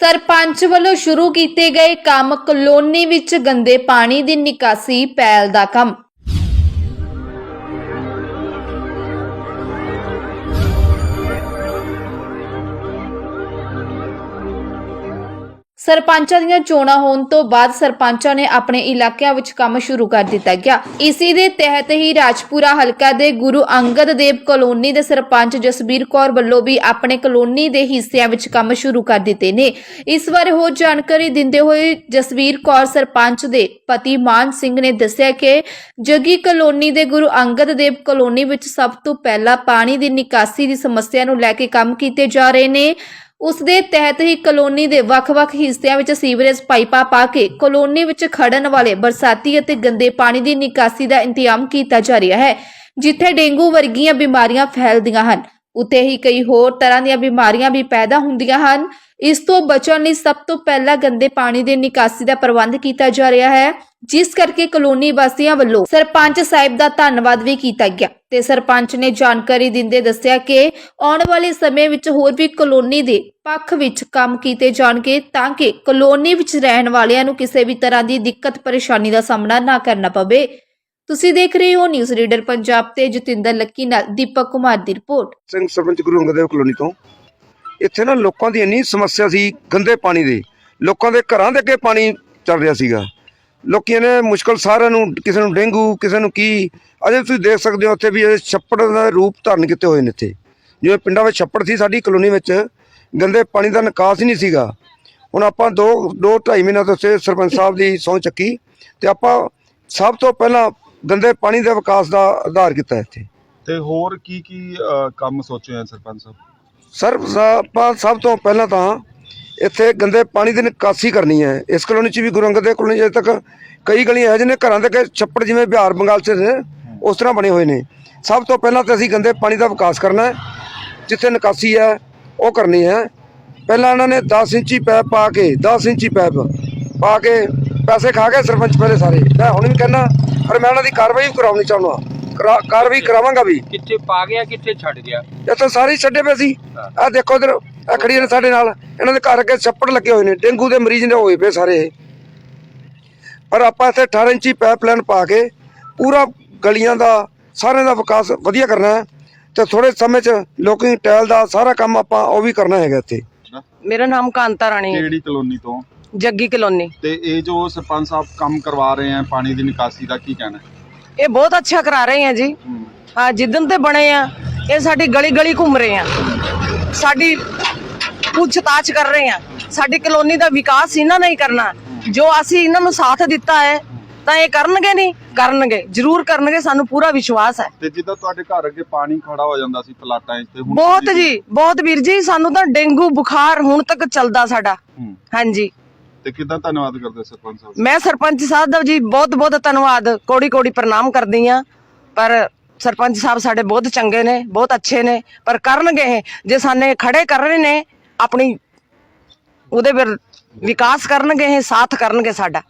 ਸਰਪੰਚ ਵੱਲੋਂ ਸ਼ੁਰੂ ਕੀਤੇ ਗਏ ਕੰਮ ਕਲੋਨੀ ਵਿੱਚ ਗੰਦੇ ਪਾਣੀ ਦੀ ਨਿਕਾਸੀ ਪਹਿਲ ਦਾ ਕੰਮ। ਸਰਪੰਚਾਂ ਦੀਆਂ ਚੋਣਾਂ ਹੋਣ ਤੋਂ ਬਾਅਦ ਸਰਪੰਚਾਂ ਨੇ ਆਪਣੇ ਇਲਾਕਿਆਂ ਵਿੱਚ ਕੰਮ ਸ਼ੁਰੂ ਕਰ ਦਿੱਤਾ ਗਿਆ। ਇਸੇ ਦੇ ਤਹਿਤ ਹੀ ਰਾਜਪੁਰਾ ਹਲਕਾ ਦੇ ਗੁਰੂ ਅੰਗਦ ਦੇਵ ਕਲੋਨੀ ਦੇ ਸਰਪੰਚ ਜਸਬੀਰ ਕੌਰ ਵੱਲੋਂ ਵੀ ਆਪਣੇ ਕਲੋਨੀ ਦੇ ਹਿੱਸਿਆਂ ਵਿੱਚ ਕੰਮ ਸ਼ੁਰੂ ਕਰ ਦਿੱਤੇ ਨੇ। ਇਸ ਬਾਰੇ ਹੋਰ ਜਾਣਕਾਰੀ ਦਿੰਦੇ ਹੋਏ ਜਸਬੀਰ ਕੌਰ ਸਰਪੰਚ ਦੇ ਪਤੀ ਮਾਨ ਸਿੰਘ ਨੇ ਦੱਸਿਆ ਕਿ ਜਗੀ ਕਲੋਨੀ ਦੇ ਗੁਰੂ ਅੰਗਦ ਦੇਵ ਕਲੋਨੀ ਵਿੱਚ ਸਭ ਤੋਂ ਪਹਿਲਾਂ ਪਾਣੀ ਦੀ ਨਿਕਾਸੀ ਦੀ ਸਮੱਸਿਆ ਨੂੰ ਲੈ ਕੇ ਕੰਮ ਕੀਤੇ ਜਾ ਰਹੇ ਨੇ। ਉਸ ਦੇ ਤਹਿਤ ਹੀ ਕਲੋਨੀ ਦੇ ਵੱਖ-ਵੱਖ ਹਿੱਸਿਆਂ ਵਿੱਚ ਸੀਵਰੇਜ ਪਾਈਪਾਂ ਪਾ ਕੇ ਕਲੋਨੀ ਵਿੱਚ ਖੜਨ ਵਾਲੇ ਬਰਸਾਤੀ ਅਤੇ ਗੰਦੇ ਪਾਣੀ ਦੀ ਨਿਕਾਸੀ ਦਾ ਇੰਤਜ਼ਾਮ ਕੀਤਾ ਜਾ ਰਿਹਾ ਹੈ, ਜਿੱਥੇ ਡੇਂਗੂ ਵਰਗੀਆਂ ਬਿਮਾਰੀਆਂ ਫੈਲਦੀਆਂ ਹਨ। ਉੱਥੇ ਹੀ ਕਈ ਹੋਰ ਤਰ੍ਹਾਂ ਦੀਆਂ ਬਿਮਾਰੀਆਂ ਵੀ ਪੈਦਾ ਹੁੰਦੀਆਂ ਹਨ। ਇਸ ਤੋਂ ਬਚਣ ਲਈ ਸਭ ਤੋਂ ਪਹਿਲਾਂ ਗੰਦੇ ਪਾਣੀ ਦੀ ਨਿਕਾਸੀ ਦਾ ਪ੍ਰਬੰਧ ਕੀਤਾ ਜਾ ਰਿਹਾ ਹੈ, ਜਿਸ ਕਰਕੇ ਕਲੋਨੀ ਵਾਸੀਆਂ ਵੱਲੋਂ ਸਰਪੰਚ ਸਾਹਿਬ ਦਾ ਧੰਨਵਾਦ ਵੀ ਕੀਤਾ ਗਿਆ। ਤੇ ਸਰਪੰਚ ਨੇ ਜਾਣਕਾਰੀ ਦਿੰਦੇ ਦੱਸਿਆ ਕਿ ਆਉਣ ਵਾਲੇ ਸਮੇਂ ਵਿੱਚ ਹੋਰ ਵੀ ਕਲੋਨੀ ਦੇ ਪੱਖ ਵਿੱਚ ਕੰਮ ਕੀਤੇ ਜਾਣਗੇ ਤਾਂ ਕਿ ਕਲੋਨੀ ਵਿੱਚ ਰਹਿਣ ਵਾਲਿਆਂ ਨੂੰ ਕਿਸੇ ਵੀ ਤਰ੍ਹਾਂ ਦੀ ਦਿੱਕਤ ਪਰੇਸ਼ਾਨੀ ਦਾ ਸਾਹਮਣਾ ਨਾ ਕਰਨਾ ਪਵੇ। ਤੁਸੀਂ ਦੇਖ ਰਹੇ ਹੋ ਨਿਊਜ਼ ਰੀਡਰ ਪੰਜਾਬ ਤੇ ਜਤਿੰਦਰ ਲੱਕੀ ਨਾਲ ਦੀਪਕ ਕੁਮਾਰ ਦੀ ਰਿਪੋਰਟ। ਸਿੰਘ ਸਰਪੰਚ ਗੁਰੂ ਅੰਗਦ ਦੇਵ ਕਲੋਨੀ ਤੋਂ। ਇੱਥੇ ਨਾ ਲੋਕਾਂ ਦੀ ਇੰਨੀ ਸਮੱਸਿਆ ਸੀ ਗੰਦੇ ਪਾਣੀ ਦੀ। ਲੋਕਾਂ ਦੇ ਘਰਾਂ ਦੇ ਅੱਗੇ ਪਾਣੀ ਚੱਲ ਰਿਹਾ ਸੀਗਾ। ਲੋਕਾਂ ਨੇ ਮੁਸ਼ਕਲ ਸਾਰਿਆਂ ਨੂੰ, ਕਿਸੇ ਨੂੰ ਡੇਂਗੂ, ਕਿਸੇ ਨੂੰ ਕੀ। ਅਜੇ ਤੁਸੀਂ ਦੇਖ ਸਕਦੇ ਹੋ ਉੱਥੇ ਵੀ ਇਹ ਛੱਪੜ ਦਾ ਰੂਪ ਧਾਰਨ ਕੀਤੇ ਹੋਏ ਨੇ ਇੱਥੇ। ਜਿਵੇਂ ਪਿੰਡਾਂ ਵਿੱਚ ਛੱਪੜ ਸੀ ਸਾਡੀ ਕਲੋਨੀ ਵਿੱਚ, ਗੰਦੇ ਪਾਣੀ ਦਾ ਨਿਕਾਸ ਹੀ ਨਹੀਂ ਸੀਗਾ। ਹੁਣ ਆਪਾਂ ਦੋ ਦੋ ਢਾਈ ਮਹੀਨਿਆਂ ਤੋਂ ਉੱਥੇ ਸਰਪੰਚ ਸਾਹਿਬ ਦੀ ਸਹੁੰ ਚੱਕੀ ਤੇ ਆਪਾਂ ਸਭ ਤੋਂ ਪਹਿਲਾਂ ਗੰਦੇ ਪਾਣੀ ਦੇ ਵਿਕਾਸ ਦਾ ਆਧਾਰ ਕੀਤਾ ਇੱਥੇ। ਤੇ ਹੋਰ ਕੀ ਕੀ ਅ, ਕੰਮ ਸੋਚੇ ਆ ਸਰਪੰਚ ਸਾਹਿਬ? ਸਰ ਆਪਾਂ ਸਭ ਤੋਂ ਪਹਿਲਾਂ ਤਾਂ ਇੱਥੇ ਗੰਦੇ ਪਾਣੀ ਦੀ ਨਿਕਾਸੀ ਕਰਨੀ ਹੈ। ਇਸ ਕਲੋਨੀ 'ਚ ਵੀ ਗੁਰੂ ਅੰਗਦ ਦੇਵ ਕਲੋਨੀ 'ਚ ਅਜੇ ਤੱਕ ਕਈ ਗਲੀਆਂ ਹੈ ਜਿਹਨੇ ਘਰਾਂ ਦੇ ਅੱਗੇ ਛੱਪੜ ਜਿਵੇਂ ਬਿਹਾਰ ਬੰਗਾਲ 'ਚ ਨੇ ਉਸ ਤਰ੍ਹਾਂ ਬਣੇ ਹੋਏ ਨੇ। ਸਭ ਤੋਂ ਪਹਿਲਾਂ ਤਾਂ ਅਸੀਂ ਗੰਦੇ ਪਾਣੀ ਦਾ ਵਿਕਾਸ ਕਰਨਾ ਹੈ। ਜਿੱਥੇ ਨਿਕਾਸੀ ਹੈ ਉਹ ਕਰਨੀ ਹੈ। ਪਹਿਲਾਂ ਇਹਨਾਂ ਨੇ 10 ਇੰਚੀ ਪੈਪ ਪਾ ਕੇ 10 ਇੰਚੀ ਪੈਪ ਪਾ ਕੇ ਪੈਸੇ ਖਾ ਕੇ ਸਰਪੰਚ ਪਹਿਲੇ ਸਾਰੇ। ਮੈਂ ਹੁਣ ਵੀ ਕਹਿੰਦਾ ਪਰ ਮੈਂ ਉਹਨਾਂ ਦੀ ਕਾਰਵਾਈ ਵੀ ਕਰਾਉਣੀ ਚਾਹੁੰਦਾ। ਕਰਾ- ਕਾਰਵਾਈ ਕਰਾਵਾਂਗਾ ਵੀ। ਕਿੱਥੇ ਪਾ ਗਿਆ ਕਿੱਥੇ ਛੱਡ ਗਿਆ? ਇਹ ਤਾਂ ਸਾਰੇ ਛੱਡੇ ਪਏ ਸੀ। ਆ ਦੇਖੋ ਇਧਰ ਆ ਖੜੀਆਂ ਨੇ ਸਾਡੇ ਨਾਲ। ਇਹਨਾਂ ਦੇ ਘਰ ਅੱਗੇ ਛੱਪੜ ਲੱਗੇ ਹੋਏ ਨੇ। ਡੇਂਗੂ ਦੇ ਮਰੀਜ਼ ਨੇ ਹੋਏ ਪਏ ਸਾਰੇ। ਇਹ। ਪਰ ਆਪਾਂ ਇੱਥੇ 18 ਇੰਚੀ ਪਾਈਪਲਾਈਨ ਪਾ ਕੇ ਪੂਰਾ ਗਲੀਆਂ ਦਾ ਸਾਰਿਆਂ ਦਾ ਵਿਕਾਸ ਵਧੀਆ ਕਰਨਾ ਹੈ। ਤੇ ਥੋੜੇ ਸਮੇਂ 'ਚ ਲੋਕੀ ਟੈਲ ਦਾ ਸਾਰਾ ਕੰਮ ਆਪਾਂ ਉਹ ਵੀ ਕਰਨਾ ਹੈਗਾ ਇੱਥੇ। ਮੇਰਾ ਨਾਮ ਕਾਂਤਾ ਰਾਣੀ ਹੈ। ਕਿਹੜੀ ਕਲੋਨੀ ਤੋਂ? ਜੱਗੀ ਕਲੋਨੀ। ਤੇ ਇਹ ਜੋ ਸਰਪੰਚ ਸਾਹਿਬ ਕੰਮ ਕਰਵਾ ਰਹੇ ਆ ਪਾਣੀ ਦੀ ਨਿਕਾਸੀ ਦਾ ਕੀ ਕਹਿਣਾ? ਹੈ? ਇਹ ਬਹੁਤ ਅੱਛਾ ਕਰਾ ਰਹੇ ਆ ਜੀ। ਹੂੰ। ਜਿੱਦਨ ਤੇ ਬਣੇ ਆ ਇਹ ਸਾਡੀ ਗਲੀ ਗਲੀ ਘੁੰਮ ਰਹੇ ਆ। ਸਾਡੀ ਪੁੱਛਤਾਛ ਕਰ ਰਹੇ ਆ। ਸਾਡੀ ਕਲੋਨੀ ਦਾ ਵਿਕਾਸ ਇਹਨਾਂ ਨੇ ਹੀ ਕਰਨਾ। ਜੋ ਅਸੀਂ ਇਹਨਾਂ ਨੂੰ ਸਾਥ ਦਿੱਤਾ ਹੈ ਤਾਂ ਇਹ ਕਰਨਗੇ ਨਹੀਂ ਕਰਨਗੇ। ਜ਼ਰੂਰ ਕਰਨਗੇ ਸਾਨੂੰ ਪੂਰਾ ਵਿਸ਼ਵਾਸ ਹੈ। ਤੇ ਜਿੱਦਾਂ ਤੁਹਾਡੇ ਘਰ ਅੱਗੇ ਪਾਣੀ ਖੜਾ ਹੋ ਜਾਂਦਾ ਸੀ ਪਲਾਟਾਂ 'ਚ ਤੇ ਹੁਣ ਬਹੁਤ ਜੀ ਬਹੁਤ ਵੀਰ ਜੀ ਸਾਨੂੰ ਤਾਂ ਡੇਂਗੂ ਬੁਖਾਰ ਹੁਣ ਤੱਕ ਚੱਲਦਾ ਸਾਡਾ। ਹੂੰ। ਹਾਂਜੀ। ਤੇ ਕਿੱਦਾਂ ਧੰਨਵਾਦ ਕਰਦੇ ਸਰਪੰਚ ਸਾਹਿਬ? ਮੈਂ ਸਰਪੰਚ ਸਾਹਿਬ ਦਾ ਜੀ ਬਹੁਤ ਬਹੁਤ ਧੰਨਵਾਦ, ਕੋੜੀ ਕੋੜੀ ਪ੍ਰਣਾਮ ਕਰਦੀ ਆ ਪਰ ਸਰਪੰਚ ਸਾਹਿਬ ਸਾਡੇ ਬਹੁਤ ਚੰਗੇ ਨੇ, ਬਹੁਤ ਅੱਛੇ ਨੇ। ਪਰ ਕਰਨਗੇ ਇਹ, ਜੇ ਸਾਨੇ ਖੜੇ ਕਰ ਰਹੇ ਨੇ, ਆਪਣੀ ਉਹਦੇ ਫਿਰ ਵਿਕਾਸ ਕਰਨਗੇ ਇਹ, ਸਾਥ ਕਰਨਗੇ ਸਾਡਾ।